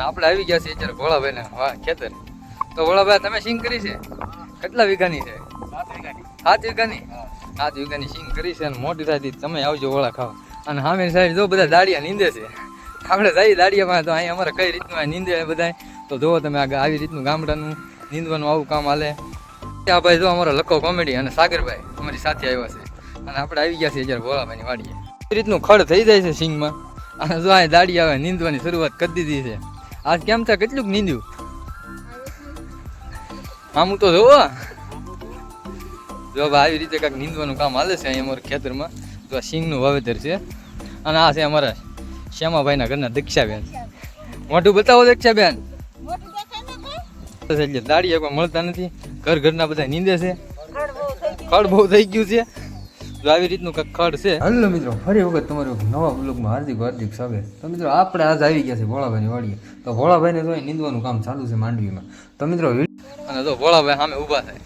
અને આપણે આવી ગયા છીએ અત્યારે ભોળાભાઈ ને હા ખેતર. તો ભોળાભાઈ, તમે સિંગ કરી છે? કેટલા વીઘાની છે? સાત વીઘાની? સાત વીઘાની સિંગ કરી છે અને મોટી થાય તમે આવજો વોળા ખાવા. અને સામે સાઈડ જો બધા દાડિયા નીંદે છે. આપણે જઈએ દાડિયામાં તો અહીંયા અમારે કઈ રીતનું નીંદે બધા તો જુઓ તમે આગળ આવી રીતનું ગામડાનું નીંદવાનું આવું કામ હાલે. આ ભાઈ જો અમારો લખો કોમેડી અને સાગરભાઈ અમારી સાથે આવ્યા છે. અને આપણે આવી ગયા છીએ જ્યારે ભોળાભાઈની વાડીએ. એ રીતનું ખડ થઈ જાય છે સિંગમાં અને જો આ દાડી આવે, નીંદવાની શરૂઆત કરી દીધી છે. આજ કેમ છે કેટલુંક નીંદ્યું? આમ તો જોવો. જો આવી રીતે કાંઈક નીંદવાનું કામ હાલે છે અહીં અમારા ખેતરમાં. તો આ સિંગનું વાવેતર છે. અને આ છે અમારા શ્યામાભાઈના ઘરના દીક્ષાબેન. મોટું બતાવો દીક્ષાબેન. એટલે દાડી એકવાર મળતા નથી. ઘર ઘરના બધા નીંદે છે. ખડ બહુ થઈ ગયું છે. જો આવી રીતનું કંઈક ખડ છે. હલો મિત્રો ફરી વખત તમારું નવા બ્લોગમાં હાર્દિક હાર્દિક સ્વાગત. તો મિત્રો આપણે આજ આવી ગયા છે ભોળાભાઈની વાડીએ. તો ભોળાભાઈને તો નીંદવાનું કામ ચાલુ છે માંડવીમાં. તો મિત્રો અને તો ભોળાભાઈ સામે ઊભા થાય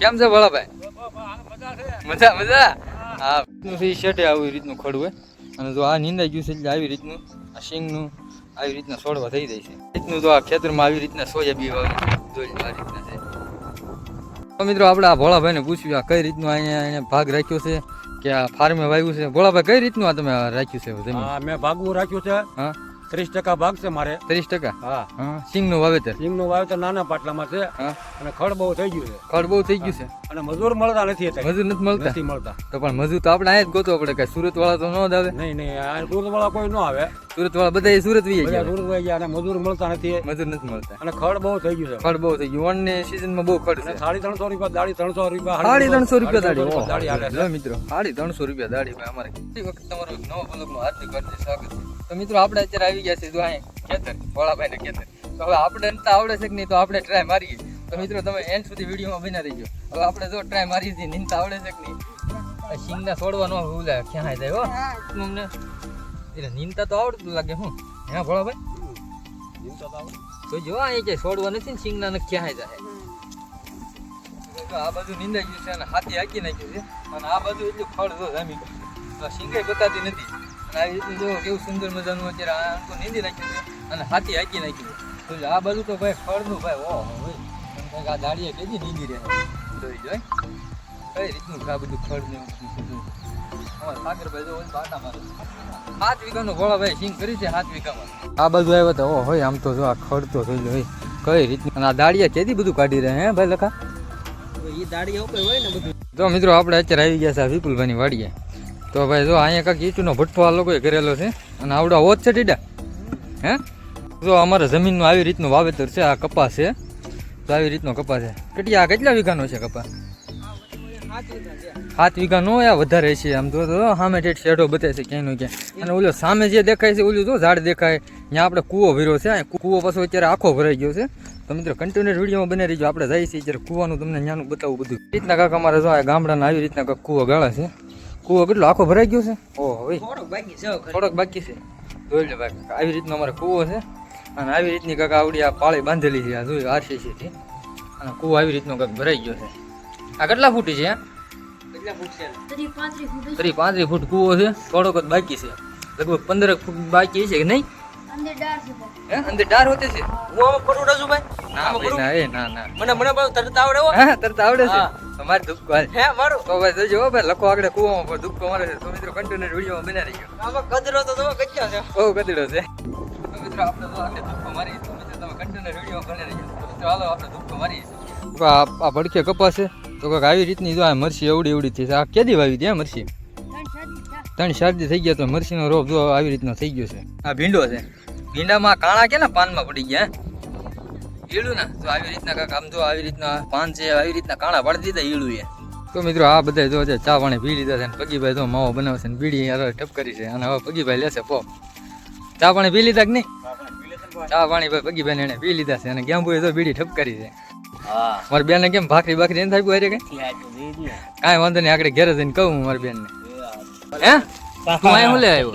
કેમ છે ભોળાભાઈ? મજા મજા? હા. શેઠે આવી રીતનું ખડ હોય. અને જો આ નીંદાઈ ગયું છે એટલે આવી રીતનું આ શિંગનું આવી રીતના છોડવા થઈ જાય છે. રીતનું તો આ ખેતરમાં આવી રીતના સોયાબી વાવી. જોઈ આ રીતના છે. મિત્રો આપણે આ ભોળાભાઈને પૂછ્યું આ કઈ રીતનું અહીંયા એને ભાગ રાખ્યો છે કે આ ફાર્મે વાવ્યું છે? ભોળાભાઈ કઈ રીતનું આ તમે રાખ્યું છે મેં ભાગવું રાખ્યું છે. હા. ત્રીસ ટકા ભાગ છે મારે. ત્રીસ ટકા? હા. સિંગનું વાવેતર? સિંગનું વાવેતર નાના પાટલામાં છે અને ખડ બહુ થઈ ગયું છે. ખડ બહુ થઈ ગયું છે? અને મજૂર મળતા નથી. મજૂર નથી મળતા? નથી મળતા. તો પણ મજૂર તો આપણે અહીંયા જ ગોતો પડે કે સુરત વાળા તો ન જ આવે? નહીં નહીં સુરત વાળા કોઈ ન આવે. સુરત વાળા બધા સુરત વી ગયા. સુરત વહી ગયા અને મજૂર મળતા નથી. મજૂર નથી મળતા. અને ખડ બહુ થઈ ગયું છે. ખડ બહુ થઈ ગયું. વનની સિઝનમાં બહુ ખડ છે. સાડી ત્રણસો રૂપિયા દાડી ત્રણસો રૂપિયા સાડી ત્રણસો રૂપિયા દાડી દાડી હાલે મિત્રો સાડી ત્રણસો રૂપિયા દાડી અમારે કેટલી વખત તમારો નવો બ્લોગનું હાર્દિક હાર્દિક સ્વાગત છે. તો મિત્રો આપણે અત્યારે આવી ગયા છે જો અહીંયા ખેતર ભોળાભાઈ ને ખેતર. તો હવે આપણે નતા આવડે છે કે નહીં તો આપણે ટ્રાય મારીએ. તો મિત્રો તમે એન્ડ સુધી વિડીયોમાં બના રહીજો. હવે આપણે જો ટ્રાય મારી છીએ નીંદતા આવડે છે કે નહીં? સિંગના છોડવા ન ભૂલે ક્યાં જાય હો? એટલે નીંદતા તો આવડતું લાગે હું? હે ભોળાભાઈ તો જો અહીંયા ક્યાંય છોડવા નથી ને સિંગના ને ક્યાં જાય. તો આ બાજુ નીંદાઈ ગયું છે અને હાથી હાકી નાખ્યું છે. અને આ બાજુ એટલું ફળ જો જામી ગયું તો સિંગાઈ બતાતી નથી. આવી જો કેવું સુંદર મજાનું અત્યારે આ તો નીંદી નાખ્યું છે અને હાથી હાકી નાખ્યું છે. તો આ બાજુ તો ભાઈ ફળનું ભાઈ ઓ હોય કંઈક આ દાડીએ કેદી નીંદી રહે? જોઈ જોઈ કઈ રીતનું આ બધું ફળ ને એવું બધું? અમારા સાગરભાઈ જો બાટા મારે. સાત વીઘાનો ભોળા ભાઈ સિંગ કરી છે સાત વીઘામાં. આ બાજુ આવ્યા તો ઓ હોય આમ તો જો આ ખડ તો જોઈ હોય કઈ રીતનું? આ દાડિયા કેદી બધું કાઢી રહે હે ભાઈ લખા? એ ઉપર હોય ને બધું? તો મિત્રો આપણે અત્યારે આવી ગયા છે વિપુલભાઈની વાડીએ. તો ભાઈ જો અહીંયા કાંઈક ઈંટનો ભઠ્ઠો આ લોકોએ કરેલો છે અને આવડો હોત છે ટીડા. હે? જો અમારા જમીનનું આવી રીતનું વાવેતર છે, આ કપાસ છે. તો આવી રીતનો કપાસ છે. કેટલી આ કેટલા વીઘાનો છે કપાસ સાત વીઘા નો આ વધારે છે આમ તો. સામે ઠેઠ શેઢો બતાવે છે ક્યાંય ક્યાંય. અને ઓલો સામે જે દેખાય છે, ઓલું જો ઝાડ દેખાય. ત્યાં આપણે કૂવો ભર્યો છે કૂવો પાછો અત્યારે આખો ભરાઈ ગયો છે. તો મિત્રો કન્ટિન્યુઅર વિડીયોમાં બને રહીજો. આપણે જઈએ છીએ જ્યારે કૂવાનું તમને ત્યાંનું બતાવું બધું. રીતના કાંક અમારે જો આ ગામડાના આવી રીતના કાંક કૂવો ગાળા છે. કૂવો કેટલો આખો ભરાઈ ગયો છે? ઓ હવે. થોડોક બાકી છે જોઈ લે ભાઈ આવી રીતનો અમારે કૂવો છે. અને આવી રીતની કાંક આવડી આ પાળી બાંધેલી છે. આ જોયું આરસી છે અને કૂવો આવી રીતનો કાંક ભરાઈ ગયો છે. આ કેટલા ફૂટી છે ત્રીસ પાંત્રીસ ફૂટ ત્રીસ ફૂટ કૂવો છે. થોડોક જ બાકી છે. લગભગ પંદર ફૂટ બાકી છે કે નહીં? અંદર ડાળ છે પણ. હે? અંદર ડાર હોતે છે? હું આમાં ખોટું રજુ ભાઈ? ના ભાઈ ના એ ના ના. મને મને બહુ તરત આવડે હો. હા તરત આવડે છે. હા. ધુપકો હે મારું? તો ભાઈ જોજો હો ભાઈ લખો આગળ કૂવામાં પર ધુપકો મારે છે. તો મિત્રો કન્ટિન્યુઅર વિડીયોમાં બના આમાં કદરો તો તમે કચ્યા છે. ગધેડો છે. તો મિત્રો આપણે તો ધુપકો મારી તો મિત્રો તમે બને મિત્રો હાલો આપણે ધુપકો મારી આ આ ભડકે કપાસ છે. તો કાંઈક આવી રીતની જો આ મરસી એવડી એવડી થઈ આ કેદી વાવી દે મરસી? ત્રણ શરદી થઈ ગયા તો મરસીનો રોગ જો આવી રીતનો થઈ ગયો છે. આ ભીંડો છે. ભીંડામાં કાણા કે ને પાનમાં પડી ગયા? ઈળું ના. તો આવી રીતના કાંઈક આમ જો આવી રીતના પાન છે આવી રીતના કાણા પાડી દીધા ઈળું એ તો મિત્રો આ બધા જો છે ચા પાણી પી લીધા છે ને પગીભાઈ તો માવો બનાવશે ને બીડી યાર ટપ કરી છે. અને હવે પગીભાઈ લેશે પોપ ચા પાણી પી લીધા કે નહીં? ચા પાણી ભાઈ પગીભાઈ એને પી લીધા છે અને ગેમ્બુએ તો બીડી ઠપ કરી છે. હા. બેન બેનને કેમ ભાખરી ભાખરી એને થાય હારે કઈ? વાંધો નહીં આગળ ઘરે જઈને કહું મારી બેનને. હે? તું અહીં હું. લે આવ્યો?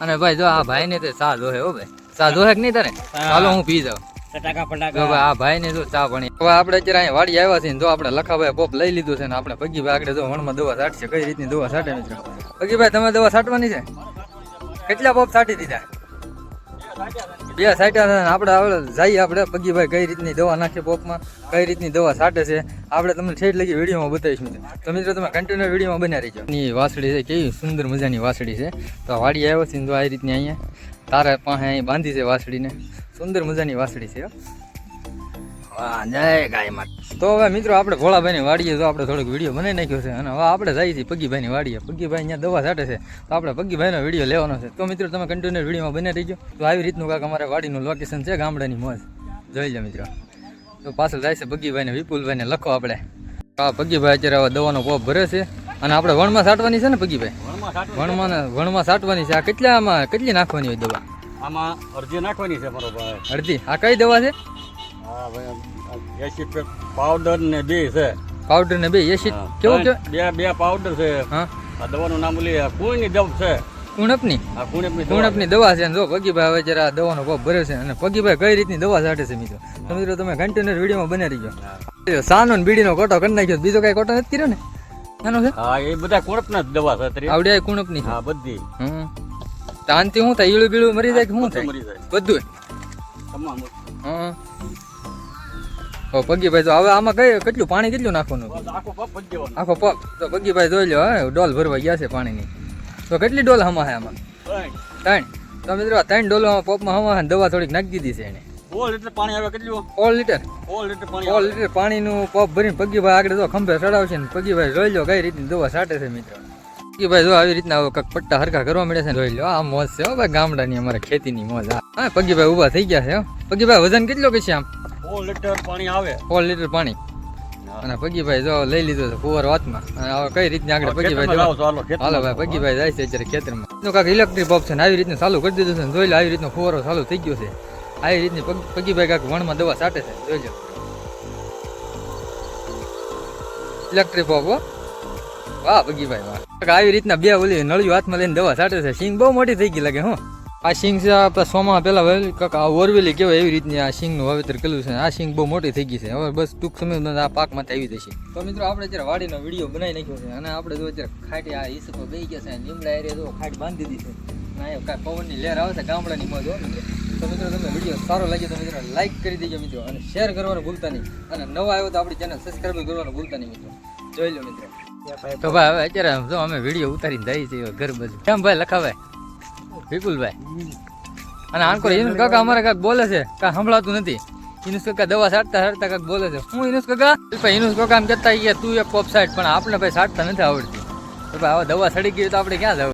અને ભાઈ જો આ ભાઈ ને તે ચા દોહે હો ભાઈ. ચા દોહે કે નહીં તારે? ચાલો હું પી જાઉં. ફટાકા ફટાકા. ભાઈ આ ભાઈ ને જો ચા ભણી. હવે આપણે અત્યારે અહીંયા વાડી આવ્યા છીએ જો આપણે લખાભાઈ પોપ લઈ લીધું છે ને આપણે પગીભાઈ આગળ જો વણમાં દવા છાંટશે. કઈ રીતની દવા છાંટે મિત્રો પગીભાઈ તમે દવા છાંટવાની છે? કેટલા પોપ છાંટી દીધા? બે સાઈટા છે આપણે આપણે જઈએ આપણે. પગીભાઈ કઈ રીતની દવા નાખે પોપમાં, કઈ રીતની દવા છાંટે છે, આપણે તમને છેડ લગી વિડીયોમાં બતાવીશું તો મિત્રો તમે કન્ટિન્યુ વિડીયોમાં બન્યા રહીજો. ની વાસળી છે, કેવી સુંદર મજાની વાસળી છે. તો વાડી આવ્યો છે તો આ રીતની અહીંયા. તારા પાસે અહીં બાંધી છે વાસળીને. સુંદર મજાની વાસળી છે. વાહ, જય ગાય માત તો હવે મિત્રો આપણે ભોળાભાઈની વાડીએ તો આપણે થોડોક વીડિયો બનાવી નાખ્યો છે અને હવે આપણે જઈએ છીએ પગીભાઈની વાડીએ. પગીભાઈ અહીંયા દવા છાંટે છે. તો આપણે પગીભાઈનો વીડિયો લેવાનો છે. તો મિત્રો તમે કન્ટિન્યુ વિડીયોમાં બને રહીજો. તો આવી રીતનું કાંક અમારે વાડીનું લોકેશન છે ગામડાની મોજ. જોઈ લે મિત્રો. તો પાછળ જાય છે પગીભાઈને વિપુલભાઈને લખો આપણે. આ પગીભાઈ અત્યારે હવે દવાનો પોપ ભરે છે. અને આપણે વણમાં છાંટવાની છે ને પગીભાઈ? વણમાં વણમાં છાંટવાની છે. આ કેટલા આમાં કેટલી નાખવાની હોય દવા? આમાં અરજી નાખવાની છે અડધી આ કઈ દવા છે? હા ભાઈ એસી પાવડર ને બે છે. પાવડર ને બે એસી? કેવો છે? કે બે બે પાવડર છે. હા. આ દવાનું નામ ઓલી કુણની દવ છે. કુણપની? આ કુણપની કુણપની દવા છે જો પગીભાઈ હવે જરા દવાનો ભાવ ભરે છે અને પગીભાઈ કઈ રીતની દવા છાંટે છે મિત્રો? તો મિત્રો તમે કન્ટેનર વિડીયોમાં બને રહીજો સાનો ને બીડીનો કોટો કરી નાખ્યો બીજો કઈ કોટો નથી કર્યો ને? નાનો છે? હા એ બધા કુણપના જ દવા છે આવડ્યા આવડે કુણપની હા બધી. હમ. તાનથી હું થાય? ઈળું બીળું મરી જાય કે શું થાય? મરી જાય. બધું. તમામ. હા પગીભાઈ તો હવે આમાં કઈ કેટલું પાણી કેટલું નાખવાનું? આખો પગ તો પગીભાઈ જોઈ લો હા ડોલ ભરવા ગયા છે પાણીની. તો કેટલી ડોલ હમા છે આમાં? ત્રણ. તો મિત્રો ત્રણ ડોલોમાં પોપમાં હમા દવા થોડીક નાખી દીધી છે એને. સોળ લીટર પાણી આવે કેટલું? ઓલ લીટર? સોળ લીટર પાણી ઓલ લીટર પાણીનું પોપ ભરીને પગીભાઈ આગળ જો ખંભે ચડાવશે ને પગીભાઈ જોઈ લો કઈ રીતની દવા છાંટે છે મિત્રો. પગીભાઈ જો આવી રીતના હવે પટ્ટા હરખા કરવા મળે છે ને જોઈ લો આ મોજ છે હો ભાઈ ગામડાની અમારે ખેતીની મોજ. આ હા પગીભાઈ ઊભા થઈ ગયા છે હો. પગીભાઈ વજન કેટલો કે છે આમ? લીટર પાણી આવે? ઓલ લીટર પાણી. અને પગીભાઈ જો લઈ લીધો છે ફુવાર વાતમાં. અને હવે કઈ રીતની આગળ પગીભાઈ હાલો ભાઈ પગીભાઈ જાય છે અત્યારે ખેતરમાં. એનું કાંઈક ઇલેક્ટ્રિક પંપ છે ને આવી રીતનું ચાલુ કરી દીધું છે જોઈ લો આવી રીતનો ફુવારો ચાલુ થઈ ગયો છે. આવી રીતની પગી પગીભાઈ કાંઈક વણમાં દવા છાંટે છે. જોઈ લો. ઇલેક્ટ્રિક પંપ વાહ પગીભાઈ વાહ. આવી રીતના બે ઓલી નળિયું હાથમાં લઈને દવા છાંટે છે. સિંગ બહુ મોટી થઈ ગઈ લાગે હું. આ સિંગ છે આપણા સોમાં પેલા વેલી કાંઈક આ ઓરવેલી કહેવાય એવી રીતની આ સિંગનું વાવેતર કર્યું છે. આ સિંગ બહુ મોટી થઈ ગઈ છે. હવે બસ ટૂંક સમયમાં આ પાકમાંથી આવી જશે. તો મિત્રો આપણે અત્યારે વાડીનો વીડિયો બનાવી નાખ્યો છે અને આપણે જો અત્યારે ખાટી આ ઈસકો બેસી ગયા છે લીમડા એરિયા જો ખાટ બાંધી દીધી છે. અહીંયા કાંઈ પવનની લહેર આવે છે ગામડાની મોજ મિત્રો. તો મિત્રો તમે વીડિયો સારો લાગ્યો તો મિત્રો લાઈક કરી દેજો મિત્રો અને શેર કરવાનું ભૂલતા નહીં. અને નવા આવ્યો તો આપણી ચેનલ સબસ્ક્રાઈબ કરવાનું ભૂલતા નહીં મિત્રો. જોઈ લો મિત્રો. તો ભાઈ હવે અત્યારે જો અમે વીડિયો ઉતારીને જઈએ છીએ ઘર બધું કેમ ભાઈ લખાવે? વિપુલભાઈ અને આનકો ઇનુસ કાકા અમારે કાક બોલે છે કાંઈ સંભળાતું નથી. ઇનુસ કાકા દવા છાંટતા સાટતા કાક બોલે છે. હું ઇનુસ કાકા? ભાઈ ઇનુસ કાકા એમ કહેતા કે તું એક પોપ સાઈડ પણ આપણે ભાઈ સાટતા નથી આવડતી. તો ભાઈ આવા દવા સડી ગઈ તો આપણે ક્યાં જવું?